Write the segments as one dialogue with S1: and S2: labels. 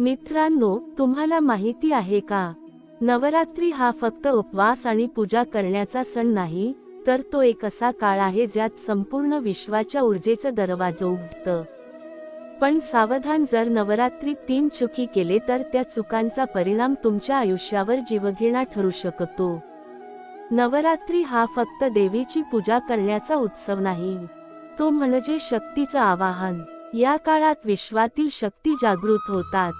S1: मित्रांनो तुम्हाला माहिती आहे का? नवरात्री हा फक्त उपवास आणि पूजा करण्याचा सण नाही तर तो एक असा काळ आहे ज्यात संपूर्ण विश्वाच्या ऊर्जेचं दरवाजं उघडतं. पण सावधान जर नवरात्री तीन चुकी केले तर त्या चुकांचा परिणाम तुमच्या आयुष्यावर जीवघेणा ठरू शकतो. नवरात्री हा फक्त देवीची पूजा करण्याचा उत्सव नाही. तो म्हणजे शक्तीचं आवाहन. या काळात विश्वातील शक्ती जागृत होतात.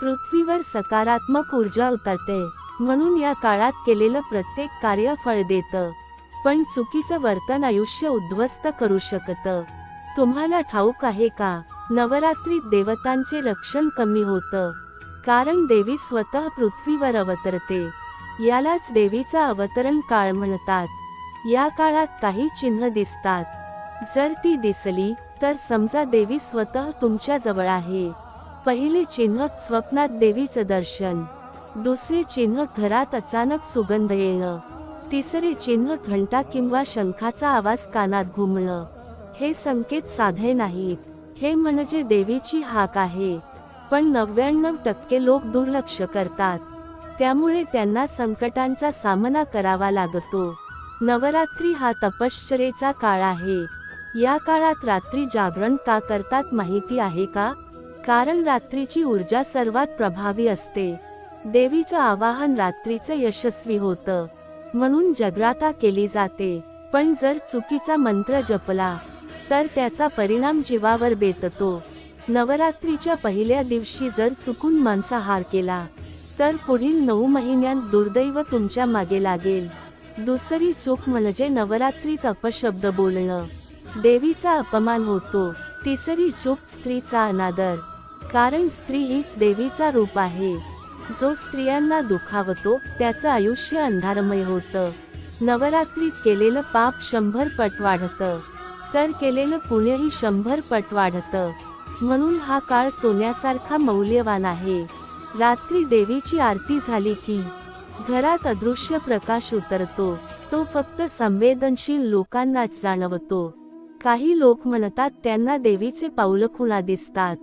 S1: पृथ्वीवर सकारात्मक ऊर्जा उतरते. म्हणून या काळात केलेलं प्रत्येक कार्य फळ देतं. पण चुकीचं वर्तन आयुष्य उद्ध्वस्त करू शकतं. तुम्हाला ठाऊक आहे का? नवरात्रीत देवतांचे रक्षण कमी होतं. कारण देवी स्वतः पृथ्वीवर अवतरते. यालाच देवीचा अवतरण काळ म्हणतात. या काळात काही चिन्ह दिसतात. जर ती दिसली तर समजा देवी स्वतः तुमच्या जवळ आहे. पहिले चिन्ह स्वप्नात देवीचं दर्शन दुसरे चिन्ह घरात अचानक सुगंध येणं तिसरे चिन्ह घंटा किंवा शंखाचा आवाज कानात घुमणं. हे संकेत साधे नाहीत. हे म्हणजे देवीची हाक आहे. पण नव्याण्णव टक्के लोक दुर्लक्ष करतात. त्यामुळे त्यांना संकटांचा सामना करावा लागतो. नवरात्री हा तपश्चरेचा काळ आहे. या काळात रात्री जागरण का करतात माहिती आहे का? कारण रात्रीची ऊर्जा सर्वात प्रभावी असते. देवीचं आवाहन रात्रीचं यशस्वी होतं. म्हणून जग्राता केली जाते. पण जर चुकीचा मंत्र जपला तर त्याचा परिणाम जीवावर बेततो. नवरात्रीच्या पहिल्या दिवशी जर चुकून मांसाहार केला तर पुढील नऊ महिन्यांत दुर्दैव तुमच्या मागे लागेल. दुसरी चूक म्हणजे नवरात्रीत अपशब्द बोलणं. देवीचा अपमान होतो. तिसरी चूक स्त्रीचा अनादर. कारण स्त्री हीच देवीचा रूप आहे. जो स्त्रियांना दुखावतो त्याचं आयुष्य अंधारमय होतं. नवरात्रीत केलेलं पाप शंभर पट वाढतं. तर केलेलं पुण्यही शंभर पट वाढतं. म्हणून हा काळ सोन्यासारखा मौल्यवान आहे. रात्री देवीची आरती झाली की घरात अदृश्य प्रकाश उतरतो. तो फक्त संवेदनशील लोकांनाच जाणवतो. काही लोक म्हणतात त्यांना देवीचे पाऊलखुणा दिसतात.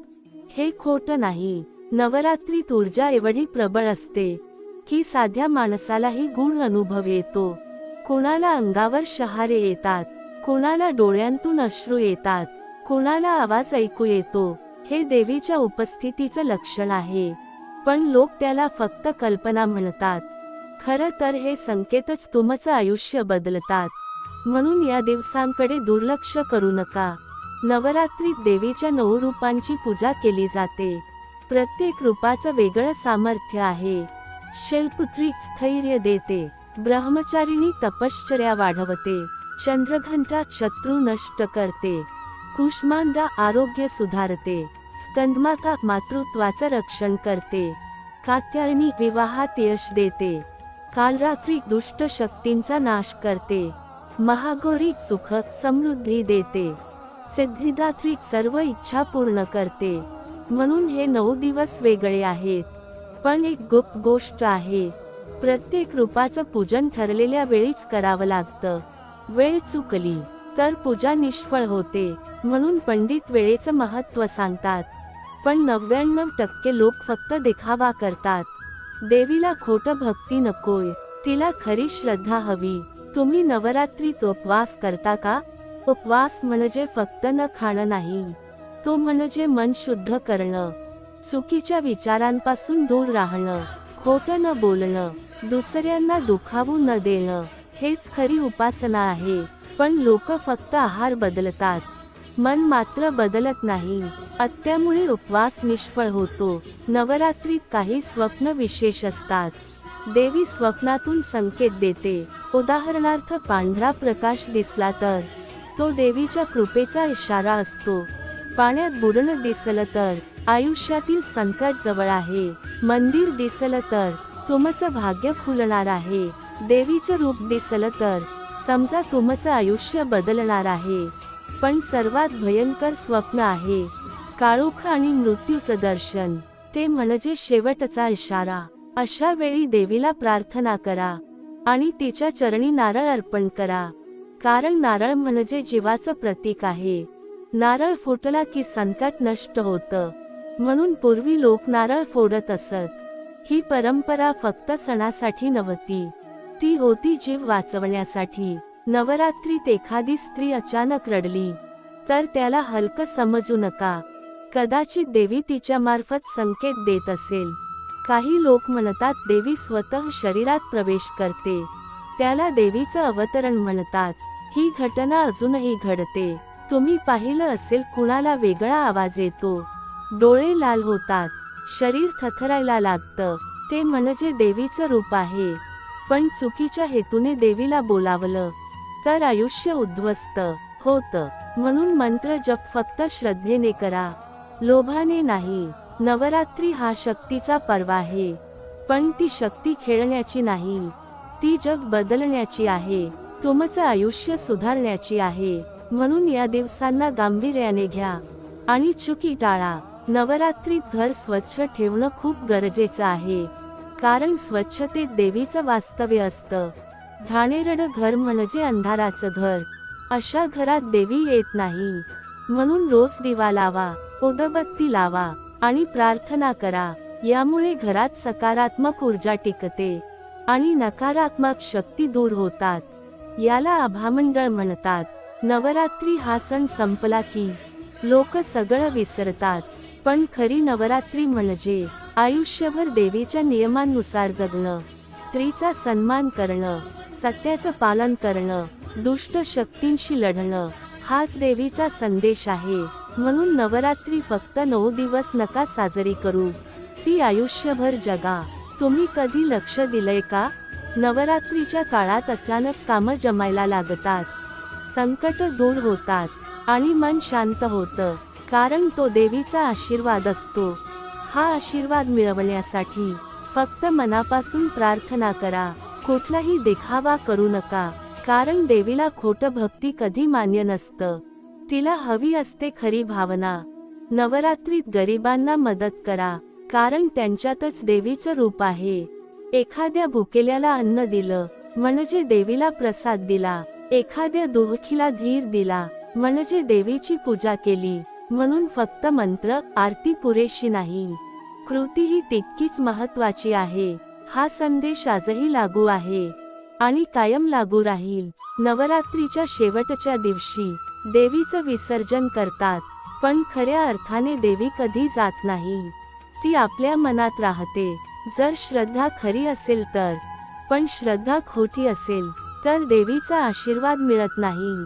S1: हे खोट नाही. नवरात्रीत ऊर्जा एवढी प्रबळ असते की साध्या माणसालाही गुण अनुभव येतो. कुणाला अंगावर शहारे येतात कुणाला डोळ्यांतून अश्रू येतात कुणाला आवाज ऐकू येतो हे देवीच्या उपस्थितीचं लक्षण आहे. पण लोक त्याला फक्त कल्पना म्हणतात. खरं तर हे संकेतच तुमचं आयुष्य बदलतात. म्हणून या दिवसांकडे दुर्लक्ष करू नका. नवरात्रीत देवीच्या नऊ रूपांची पूजा केली जाते. प्रत्येक रूपाचं वेगळं सामर्थ्य आहे. शैलपुत्री स्थैर्य देते. ब्रह्मचारिणी तपश्चर्या वाढवते. चंद्रघंटा शत्रू नष्ट करते. कुष्मांडा आरोग्य सुधारते. स्कंदमाता मातृत्वाचं रक्षण करते. कात्यायनी विवाहात यश देते. कालरात्री दुष्ट शक्तींचा नाश करते. महागौरी सुख समृद्धी देते. सिद्धिदात्री सर्व इच्छा पूर्ण करते. म्हणून हे नऊ दिवस वेगळे आहेत. पण एक गुप्त गोष्ट आहे. प्रत्येक रूपाचं पूजन ठरलेल्या वेळीच करावं लागतं. वेळ चुकली तर पूजा निष्फळ होते म्हणून पंडित वेळेचं महत्त्व सांगतात. पण नव्याण्णव टक्के लोक फक्त देखावा करतात. देवीला खोट भक्ती नकोय तिला खरी श्रद्धा हवी. तुम्ही नवरात्रीत उपवास करता का? उपवास म्हणजे फक्त न खाणं नाही. तो म्हणजे मन शुद्ध करणं. चुकीच्या विचारांपासून दूर राहणं. खोटं न बोलणं. दुसऱ्यांना दुखावू न देणं. हेच खरी उपासना आहे. पण लोक फक्त आहार बदलतात. मन मात्र बदलत नाही. अत्यामुळे उपवास निष्फळ होतो. नवरात्रीत काही स्वप्न विशेष असतात. देवी स्वप्नातून संकेत देते. उदाहरणार्थ पांढरा प्रकाश दिसला तर तो देवीच्या कृपेचा इशारा असतो. पाण्यात बुडणं दिसलं तर आयुष्यातील संकट जवळ आहे. मंदिर दिसलं तर तुमचं भाग्य खुलणार आहे. देवीचं रूप दिसलं तर समजा तुमचं आयुष्य बदलणार आहे. पण सर्वात भयंकर स्वप्न आहे. काळोख आणि मृत्यूचं दर्शन. ते म्हणजे शेवटचा इशारा. अशा वेळी देवीला प्रार्थना करा आणि तिच्या चरणी नारळ अर्पण करा. कारण नारळ म्हणजे जीवाचं प्रतीक आहे. नारळ फुटला की संकट नष्ट होतं. म्हणून पूर्वी लोक नारळ फोडत असत. ही परंपरा फक्त सणासाठी नव्हती. ती होती जीव वाचवण्यासाठी. नवरात्रीत एखादी स्त्री अचानक रडली. तर त्याला हलकं समजू नका. कदाचित देवी तिच्या मार्फत संकेत देत असेल. काही लोक म्हणतात देवी स्वतः शरीरात प्रवेश करते. त्याला देवीचं अवतरण म्हणतात. ही घटना अजूनही घडते. तुम्ही पाहिलं असेल कुणाला वेगळा आवाज येतो. डोळे लाल होतात. शरीर थथरायला लागतं. ते म्हणजे देवीचं रूप आहे. पण चुकीच्या हेतूने देवीला बोलावलं. तर आयुष्य उद्ध्वस्त होतं. म्हणून मंत्र जप फक्त श्रद्धेने करा. लोभाने नाही. नवरात्री हा शक्तीचा पर्व आहे. पण ती शक्ती खेळण्याची नाही. ती जग बदलण्याची आहे. तुमचं आयुष्य सुधारण्याची आहे. म्हणून या दिवसांना गांभीर्याने घ्या. आणि चुकी टाळा. नवरात्रीत घर स्वच्छ ठेवणं खूप गरजेचं आहे. कारण स्वच्छतेत देवीचं वास्तव्य असतं. घाणेरडं घर म्हणजे अंधाराचं घर. अशा घरात देवी येत नाही. म्हणून रोज दिवा लावा उदबत्ती लावा आणि प्रार्थना करा. यामुळे घरात सकारात्मक ऊर्जा टिकते. आणि नकारात्मक शक्ती दूर होतात. याला आभामंडळ म्हणतात. नवरात्री हा सण संपला की लोक सगळं विसरतात. पण खरी नवरात्री म्हणजे आयुष्यभर देवीच्या नियमांनुसार जगणं स्त्रीचा सन्मान करणं सत्याचं पालन करणं दुष्ट शक्तींशी लढणं हाच देवीचा संदेश आहे. म्हणून नवरात्री फक्त नऊ दिवस नका साजरी करू. ती आयुष्यभर जगा. तुम्ही कधी लक्ष दिलंय का? नवरात्रीच्या काळात अचानक कामं जमायला लागतात. संकट दूर होतात आणि मन शांत होतं कारण तो देवीचा आशीर्वाद असतो. हा आशीर्वाद मिळवण्यासाठी फक्त मनापासून प्रार्थना करा कुठलाही देखावा करू नका कारण देवीला खोट भक्ती कधी मान्य नसतं. तिला हवी असते खरी भावना. नवरात्रीत गरिबांना मदत करा कारण त्यांच्यातच देवीचं रूप आहे. एखाद्या भुकेल्याला अन्न दिलं म्हणजे देवीला प्रसाद दिला. एखाद्या दुःखीला धीर दिला म्हणजे देवीची पूजा केली. म्हणून फक्त मंत्र आरती पुरेशी नाही. कृती ही तितकीच महत्वाची आहे. हा संदेश आजही लागू आहे. आणि कायम लागू राहील. नवरात्रीच्या शेवटच्या दिवशी देवीचं विसर्जन करतात. पण खऱ्या अर्थाने देवी कधी जात नाही. ती आपल्या मनात राहते. जर श्रद्धा खरी असेल तर पण श्रद्धा खोटी असेल तर देवीचा आशीर्वाद मिळत नाही.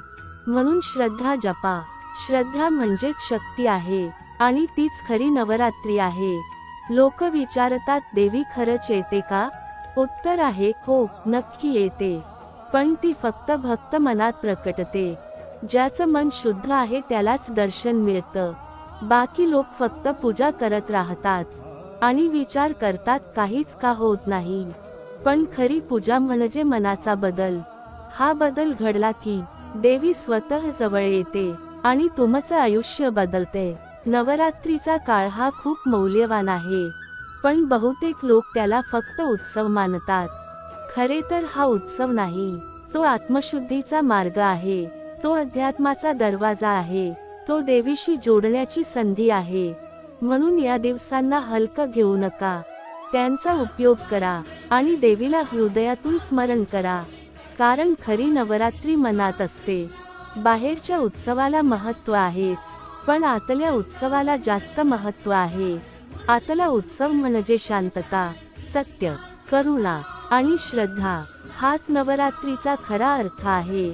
S1: म्हणून श्रद्धा जपा. श्रद्धा म्हणजेच शक्ती आहे आणि तीच खरी नवरात्री आहे. लोक विचारतात देवी खरंच येते का? उत्तर आहे हो नक्की येते. पण ती फक्त भक्त मनात प्रकटते. ज्याचं मन शुद्ध आहे त्यालाच दर्शन मिळतं. बाकी लोक फक्त पूजा करत राहतात. आणि विचार करतात काहीच का होत नाही? पण खरी पूजा म्हणजे मनाचा बदल. हा बदल घडला की देवी स्वतः जवळ येते आणि तुमचं आयुष्य बदलते. नवरात्रीचा काळ हा खूप मौल्यवान आहे. पण बहुतेक लोक त्याला फक्त उत्सव मानतात. खरे तर हा उत्सव नाही. तो आत्मशुद्धीचा मार्ग आहे. तो अध्यात्माचा दरवाजा आहे. तो देवीशी जोडण्याची संधी आहे. म्हणून या दिवसांना हलकं घेऊ नका. त्यांचा उपयोग करा आणि देवीला हृदयातून स्मरण करा. कारण खरी नवरात्री मनात असते. बाहेरच्या उत्सवाला महत्त्व आहेच पण आतल्या उत्सवाला जास्त महत्त्व आहे. आतला उत्सव म्हणजे शांतता सत्य करुणा आणि श्रद्धा. हाच नवरात्रीचा खरा अर्थ आहे.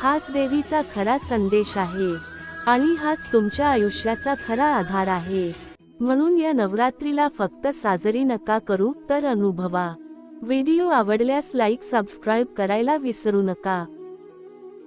S1: हाच देवीचा खरा संदेश आहे. आणि हाच तुमच्या आयुष्याचा खरा आधार आहे. म्हणून या नवरात्रीला फक्त साजरी नका करू तर अनुभवा. व्हिडिओ आवडल्यास लाईक सबस्क्राईब करायला विसरू नका.